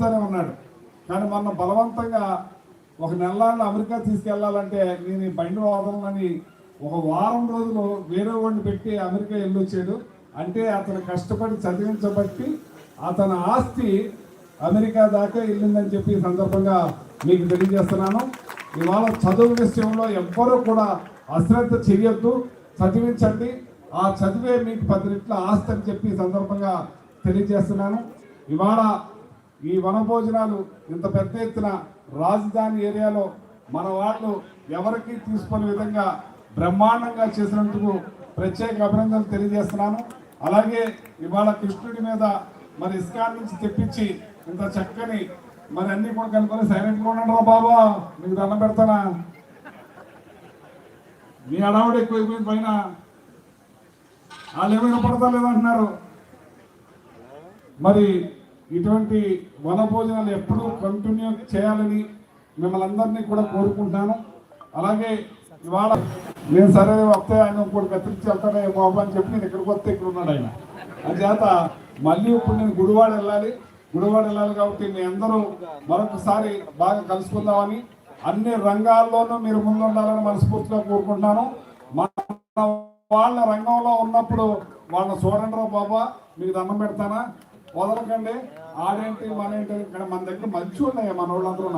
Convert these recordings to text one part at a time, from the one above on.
నాతోనే ఉన్నాడు. కానీ మొన్న బలవంతంగా ఒక నెలలాళ్ళు అమెరికా తీసుకెళ్ళాలంటే నేను బండి వాదనని ఒక వారం రోజులు వేరే వాడిని పెట్టి అమెరికా వెళ్ళొచ్చాడు. అంటే అతను కష్టపడి చదివించబట్టి అతని ఆస్తి అమెరికా దాకా వెళ్ళిందని చెప్పి ఈ సందర్భంగా మీకు తెలియజేస్తున్నాను. ఇవాళ చదువు విషయంలో ఎవ్వరూ కూడా అశ్రద్ధ చేయొద్దు చదివించండి. ఆ చదివే మీకు పది రెట్ల ఆస్తి అని చెప్పి సందర్భంగా తెలియజేస్తున్నాను. ఇవాళ ఈ వనభోజనాలు ఇంత పెద్ద ఎత్తున రాజధాని ఏరియాలో మన వాళ్ళు ఎవరికి తీసుకునే విధంగా బ్రహ్మాండంగా చేసినందుకు ప్రత్యేక అభినందనలు తెలియజేస్తున్నాను. అలాగే ఇవాళ కృష్ణుడి మీద మరి ఇస్కాన్ నుంచి తెప్పించి ఇంత చక్కని మరి అన్ని కూడా కనుక్కొని సైలెంట్గా ఉండండి రా బాబా మీకు దండం పెడతానా? మీ అడావుడు ఎక్కువైపోయింది పైన వాళ్ళు ఏమైనా పడతా లేదంటున్నారు మరి ఇటువంటి వన భోజనాలు ఎప్పుడూ కంటిన్యూ చేయాలని మిమ్మల్ని అందరినీ కూడా కోరుకుంటాను. అలాగే ఇవాళ నేను సరే వస్తే ఆయన ఇంకోటి కత్తిరించి వెళ్తాడే బాబు అని చెప్పి నేను ఇక్కడికి వస్తే ఇక్కడ ఉన్నాడు ఆయన. చేత మళ్ళీ ఇప్పుడు నేను గుడివాడ వెళ్ళాలి. గుడివాడ వెళ్ళాలి కాబట్టి మీ అందరూ మరొకసారి బాగా కలుసుకుందామని అన్ని రంగాల్లోనూ మీరు ముందుండాలని మనస్ఫూర్తిగా కోరుకుంటున్నాను. మన వాళ్ళ రంగంలో ఉన్నప్పుడు వాళ్ళని చూడండి రా బాబా మీకు దండం పెడతానా? వదలకండి ఆడేంటి మన ఏంటి ఇక్కడ మన దగ్గర మంచి ఉన్నాయి మన వాళ్ళందరూ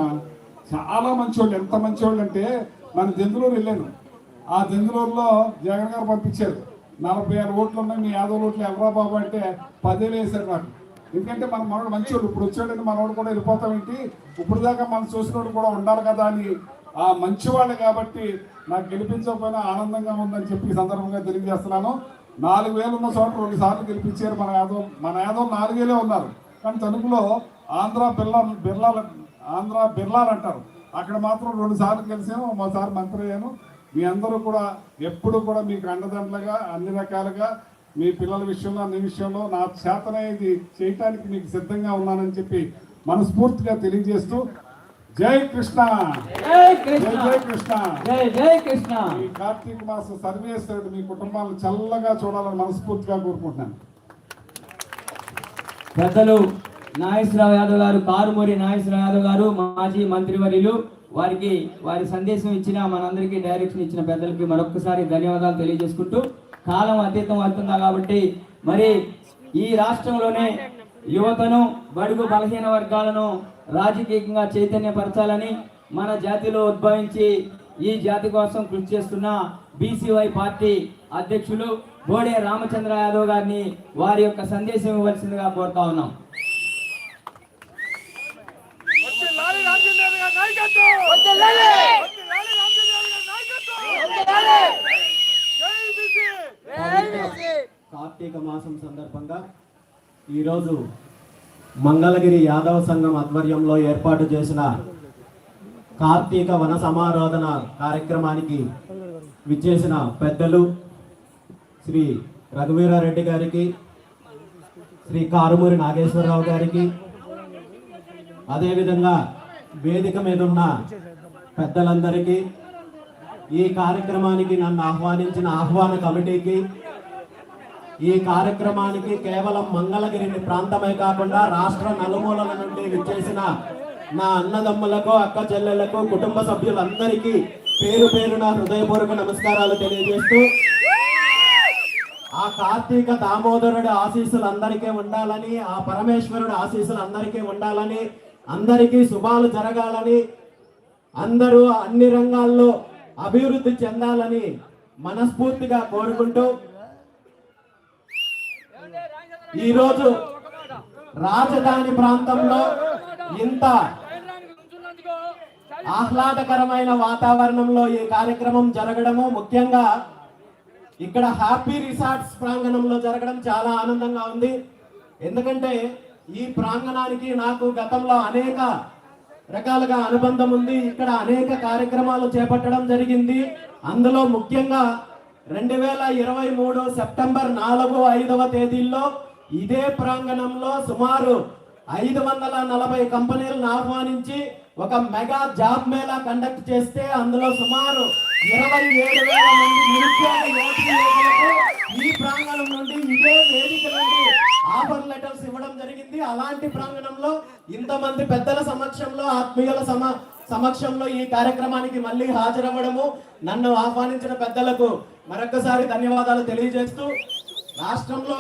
చాలా మంచి వాళ్ళు ఎంత మంచి వాళ్ళు అంటే నన్ను దెందులూరు వెళ్ళాను. ఆ దెందులూరులో జగన్ గారు పంపించారు. నలభై ఆరు ఓట్లు ఉన్నాయి మీ యాదవ ఓట్లు ఎవరా బాబు అంటే పదేళ్ళు వేశారు నాకు. ఎందుకంటే మన మనోడు మంచోడు ఇప్పుడు వచ్చాడంటే మనోడు కూడా వెళ్ళిపోతాం ఏంటి? ఇప్పుడు దాకా మనం చూసినోడు కూడా ఉండాలి కదా అని ఆ మంచివాళ్ళు కాబట్టి నాకు గెలిపించకపోయినా ఆనందంగా ఉందని చెప్పి ఈ సందర్భంగా తెలియజేస్తున్నాను. నాలుగు వేలు ఉన్న చోట రెండు సార్లు గెలిపించారు మన యాదవ్. మన యాదవ్ నాలుగేలే ఉన్నారు. కానీ తణుకులో ఆంధ్ర బిర్లా బిర్లాల ఆంధ్ర బిర్లాలు అంటారు. అక్కడ మాత్రం రెండు సార్లు కలిసాము మరోసారి మంత్రి అయ్యాను. మీ అందరూ కూడా ఎప్పుడు కూడా మీకు అండదండలుగా అన్ని రకాలుగా మీ పిల్లల విషయంలో అన్ని విషయంలో నా చేతనే ఇది చేయటానికి మీకు సిద్ధంగా ఉన్నానని చెప్పి మనస్ఫూర్తిగా తెలియజేస్తూ జై కృష్ణ. జై జై కృష్ణ. జై జై కృష్ణ. ఈ కార్తీక మాసం సర్వేశ్వరుడు మీ కుటుంబాలను చల్లగా చూడాలని మనస్ఫూర్తిగా కోరుకుంటున్నాను. పెద్దలు నాగేశ్వరరావు యాదవ్ గారు కారుమూరి నాగేశ్వరరావు యాదవ్ గారు మాజీ మంత్రివర్యులు వారికి వారి సందేశం ఇచ్చిన మనందరికీ డైరెక్షన్ ఇచ్చిన పెద్దలకి మరొకసారి ధన్యవాదాలు తెలియజేసుకుంటూ కాలం అతీతం అవుతుందా కాబట్టి మరి ఈ రాష్ట్రంలోనే యువతను బడుగు బలహీన వర్గాలను రాజకీయంగా చైతన్యపరచాలని మన జాతిలో ఉద్భవించి ఈ జాతి కోసం కృషి చేస్తున్న బీసీవై పార్టీ అధ్యక్షులు బోడే రామచంద్ర యాదవ్ గారిని వారి యొక్క సందేశం ఇవ్వాల్సిందిగా కోరుతా ఉన్నాం. కార్తీక మాసం సందర్భంగా ఈరోజు మంగళగిరి యాదవ సంఘం ఆధ్వర్యంలో ఏర్పాటు చేసిన కార్తీక వన సమారాధన కార్యక్రమానికి విచ్చేసిన పెద్దలు శ్రీ రఘువీరారెడ్డి గారికి శ్రీ కారుమూరి నాగేశ్వరరావు గారికి అదేవిధంగా వేదిక మీద ఉన్న పెద్దలందరికీ ఈ కార్యక్రమానికి నన్ను ఆహ్వానించిన ఆహ్వాన కమిటీకి ఈ కార్యక్రమానికి కేవలం మంగళగిరిని ప్రాంతమే కాకుండా రాష్ట్ర నలుమూలల నుండి విచ్చేసిన నా అన్నదమ్ములకు అక్క చెల్లెళ్ళకు కుటుంబ సభ్యులందరికీ పేరు పేరున హృదయపూర్వక నమస్కారాలు తెలియజేస్తూ ఆ కార్తీక దామోదరుడి ఆశీస్సులు అందరికీ ఉండాలని ఆ పరమేశ్వరుడి ఆశీస్సులు అందరికీ ఉండాలని అందరికీ శుభాలు జరగాలని అందరూ అన్ని రంగాల్లో అభివృద్ధి చెందాలని మనస్ఫూర్తిగా కోరుకుంటూ ఈరోజు రాజధాని ప్రాంతంలో ఇంత ఆహ్లాదకరమైన వాతావరణంలో ఈ కార్యక్రమం జరగడము ముఖ్యంగా ఇక్కడ హ్యాపీ రిసార్ట్స్ ప్రాంగణంలో జరగడం చాలా ఆనందంగా ఉంది. ఎందుకంటే ఈ ప్రాంగణానికి నాకు గతంలో అనేక రకాలుగా అనుబంధం ఉంది. ఇక్కడ అనేక కార్యక్రమాలు చేపట్టడం జరిగింది. అందులో ముఖ్యంగా రెండు వేల ఇరవై మూడు సెప్టెంబర్ నాలుగు ఐదవ తేదీల్లో ఇదే ప్రాంగణంలో సుమారు ఐదు వందల నలభై కంపెనీలను ఆహ్వానించి ఒక మెగా జాబ్ మేళా కండక్ట్ చేస్తే అందులో సుమారు ఇరవై ఏడు వేల మంది నిరుద్యోగ ఈ ప్రాంగణం నుండి ఇదే వేదిక నుండి ఆఫర్ లెటర్స్ ఇవ్వడం జరిగింది. అలాంటి ప్రాంగణంలో ఇంతమంది పెద్దల సమక్షంలో ఆత్మీయుల సమ సమక్షంలో ఈ కార్యక్రమానికి మళ్ళీ హాజరవ్వడము నన్ను ఆహ్వానించిన పెద్దలకు మరొకసారి ధన్యవాదాలు తెలియజేస్తూ రాష్ట్రంలో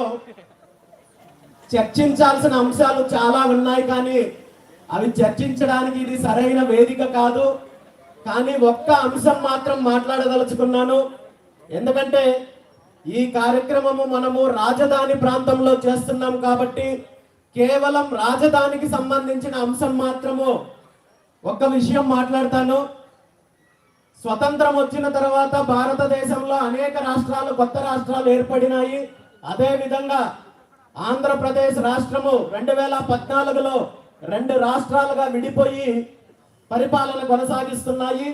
చర్చించాల్సిన అంశాలు చాలా ఉన్నాయి కానీ అవి చర్చించడానికి ఇది సరైన వేదిక కాదు. కానీ ఒక్క అంశం మాత్రం మాట్లాడదలుచుకున్నాను. ఎందుకంటే ఈ కార్యక్రమము మనము రాజధాని ప్రాంతంలో చేస్తున్నాం కాబట్టి కేవలం రాజధానికి సంబంధించిన అంశం మాత్రము ఒక్క విషయం మాట్లాడతాను. స్వతంత్రం వచ్చిన తర్వాత భారతదేశంలో అనేక రాష్ట్రాలు కొత్త రాష్ట్రాలు ఏర్పడినాయి. అదేవిధంగా ఆంధ్రప్రదేశ్ రాష్ట్రము రెండు వేల పద్నాలుగులో రెండు రాష్ట్రాలుగా విడిపోయి పరిపాలన కొనసాగిస్తున్నాయి.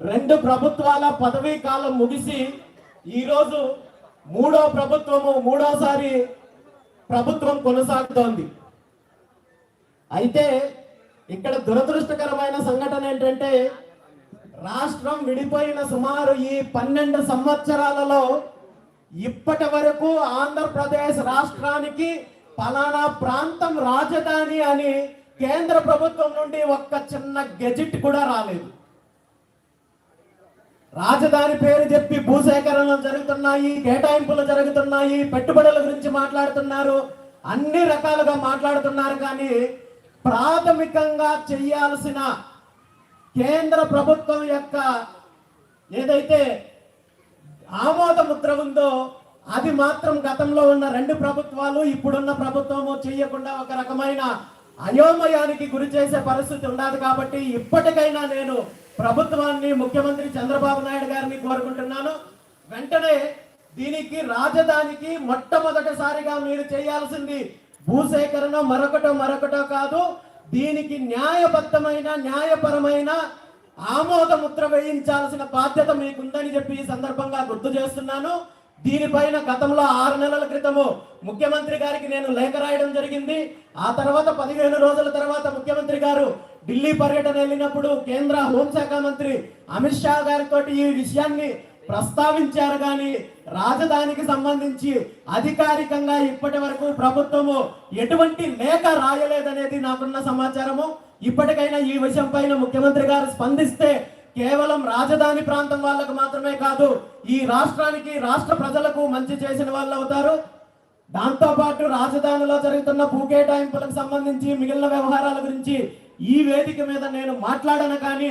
రెండు ప్రభుత్వాల పదవీ కాలం ముగిసి ఈరోజు మూడో ప్రభుత్వము మూడోసారి ప్రభుత్వం కొనసాగుతోంది. అయితే ఇక్కడ దురదృష్టకరమైన సంఘటన ఏంటంటే రాష్ట్రం విడిపోయిన సుమారు ఈ పన్నెండు సంవత్సరాలలో ఇప్పటి వరకు ఆంధ్రప్రదేశ్ రాష్ట్రానికి పలానా ప్రాంతం రాజధాని అని కేంద్ర ప్రభుత్వం నుండి ఒక్క చిన్న గెజిట్ కూడా రాలేదు. రాజధాని పేరు చెప్పి భూసేకరణలు జరుగుతున్నాయి కేటాయింపులు జరుగుతున్నాయి పెట్టుబడుల గురించి మాట్లాడుతున్నారు అన్ని రకాలుగా మాట్లాడుతున్నారు కానీ ప్రాథమికంగా చేయాల్సిన కేంద్ర ప్రభుత్వం యొక్క ఏదైతే ఆమోద ముద్ర ఉందో అది మాత్రం గతంలో ఉన్న రెండు ప్రభుత్వాలు ఇప్పుడున్న ప్రభుత్వము చేయకుండా ఒక రకమైన అయోమయానికి గురి చేసే పరిస్థితి ఉండదు కాబట్టి ఇప్పటికైనా నేను ప్రభుత్వాన్ని ముఖ్యమంత్రి చంద్రబాబు నాయుడు గారిని కోరుకుంటున్నాను. వెంటనే దీనికి రాజధానికి మొట్టమొదటిసారిగా మీరు చేయాల్సింది భూసేకరణ మరొకటో మరొకటో కాదు దీనికి న్యాయబద్ధమైన న్యాయపరమైన ఆమోద ముద్ర వేయించాల్సిన బాధ్యత మీకుందని చెప్పి ఈ సందర్భంగా గుర్తు చేస్తున్నాను. దీనిపైన గతంలో ఆరు నెలల క్రితము ముఖ్యమంత్రి గారికి నేను లేఖ రాయడం జరిగింది. ఆ తర్వాత పదిహేను రోజుల తర్వాత ముఖ్యమంత్రి గారు ఢిల్లీ పర్యటన వెళ్ళినప్పుడు కేంద్ర హోంశాఖ మంత్రి అమిత్ షా గారితో ఈ విషయాన్ని ప్రస్తావించారు. కానీ రాజధానికి సంబంధించి అధికారికంగా ఇప్పటి వరకు ప్రభుత్వము ఎటువంటి లేఖ రాయలేదనేది నాకున్న సమాచారము. ఇప్పటికైనా ఈ విషయం పైన ముఖ్యమంత్రి గారు స్పందిస్తే కేవలం రాజధాని ప్రాంతం వాళ్ళకు మాత్రమే కాదు ఈ రాష్ట్రానికి రాష్ట్ర ప్రజలకు మంచి చేసిన వాళ్ళు అవుతారు. దాంతోపాటు రాజధానిలో జరుగుతున్న భూకేటాయింపులకు సంబంధించి మిగిలిన వ్యవహారాల గురించి ఈ వేదిక మీద నేను మాట్లాడను కానీ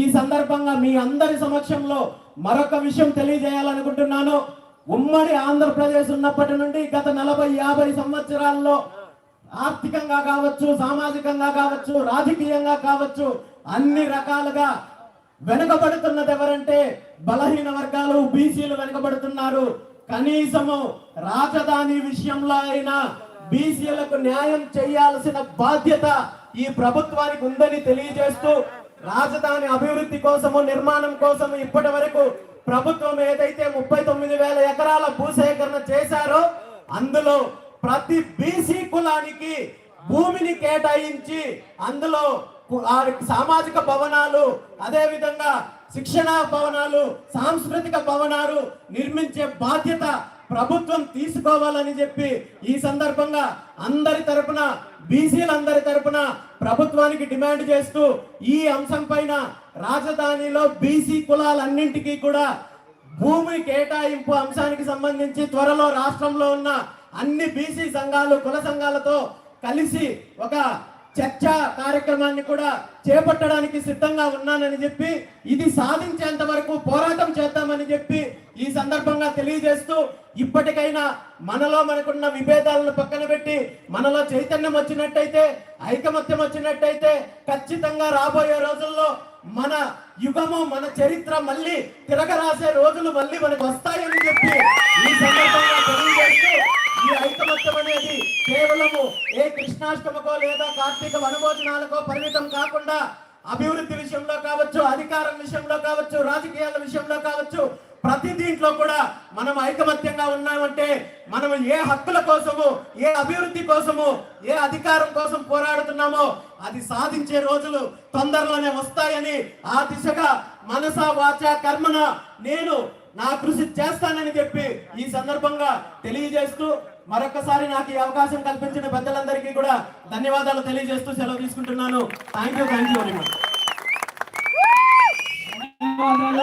ఈ సందర్భంగా మీ అందరి సమక్షంలో మరొక విషయం తెలియజేయాలనుకుంటున్నాను. ఉమ్మడి ఆంధ్రప్రదేశ్ ఉన్నప్పటి నుండి గత నలభై యాభై సంవత్సరాల్లో ఆర్థికంగా కావచ్చు సామాజికంగా కావచ్చు రాజకీయంగా కావచ్చు అన్ని రకాలుగా వెనకబడుతున్నది ఎవరంటే బలహీన వర్గాలు బీసీలు వెనకబడుతున్నారు. కనీసము రాజధాని విషయంలో అయినా బీసీలకు న్యాయం చేయాల్సిన బాధ్యత ఈ ప్రభుత్వానికి ఉందని తెలియజేస్తూ రాజధాని అభివృద్ధి కోసము నిర్మాణం కోసము ఇప్పటి వరకు ప్రభుత్వం ఏదైతే ముప్పై తొమ్మిది వేల ఎకరాల భూసేకరణ చేశారో అందులో ప్రతి బీసీ కులానికి భూమిని కేటాయించి అందులో సామాజిక భవనాలు అదే విధంగా భవనాలు సాంస్కృతిక భవనాలు నిర్మించే బాధ్యత ప్రభుత్వం తీసుకోవాలని చెప్పి ఈ సందర్భంగా అందరి తరపున బీసీలందరి తరపున ప్రభుత్వానికి డిమాండ్ చేస్తూ ఈ అంశం పైన రాజధానిలో బీసీ కులాలన్నింటికీ కూడా భూమి కేటాయింపు అంశానికి సంబంధించి త్వరలో రాష్ట్రంలో ఉన్న అన్ని బీసీ సంఘాలు కుల సంఘాలతో కలిసి ఒక చర్చ కార్యక్రమాన్ని కూడా చేపట్టడానికి సిద్ధంగా ఉన్నానని చెప్పి ఇది సాధించేంత వరకు పోరాటం చేద్దామని చెప్పి ఈ సందర్భంగా తెలియజేస్తూ ఇప్పటికైనా మనలో మనకున్న విభేదాలను పక్కన పెట్టి మనలో చైతన్యం వచ్చినట్టయితే ఐకమత్యం వచ్చినట్టయితే ఖచ్చితంగా రాబోయే రోజుల్లో మన యుగము మన చరిత్ర మళ్ళీ తిరగరాసే రోజులు మళ్ళీ మనకు వస్తాయని చెప్పి ఈ సందర్భంగా తెలియజేస్తూ ఈ ఐకమత్యం అనేది కేవలము ఏ కృష్ణాష్టమకో లేదా కార్తీక వనభోజనాలకో పరిమితం కాకుండా అభివృద్ధి విషయంలో కావచ్చు అధికారం విషయంలో కావచ్చు రాజకీయాల విషయంలో కావచ్చు ప్రతి దీంట్లో కూడా మనం ఐకమత్యంగా ఉన్నామంటే మనం ఏ హక్కుల కోసము ఏ అభివృద్ధి కోసము ఏ అధికారం కోసం పోరాడుతున్నామో అది సాధించే రోజులు తొందరలోనే వస్తాయని ఆ దిశగా మనస వాచ కర్మన నేను నా కృషి చేస్తానని చెప్పి ఈ సందర్భంగా తెలియజేస్తూ మరొకసారి నాకు ఈ అవకాశం కల్పించిన పెద్దలందరికీ కూడా ధన్యవాదాలు తెలియజేస్తూ సెలవు తీసుకుంటున్నాను. Thank you thank you very much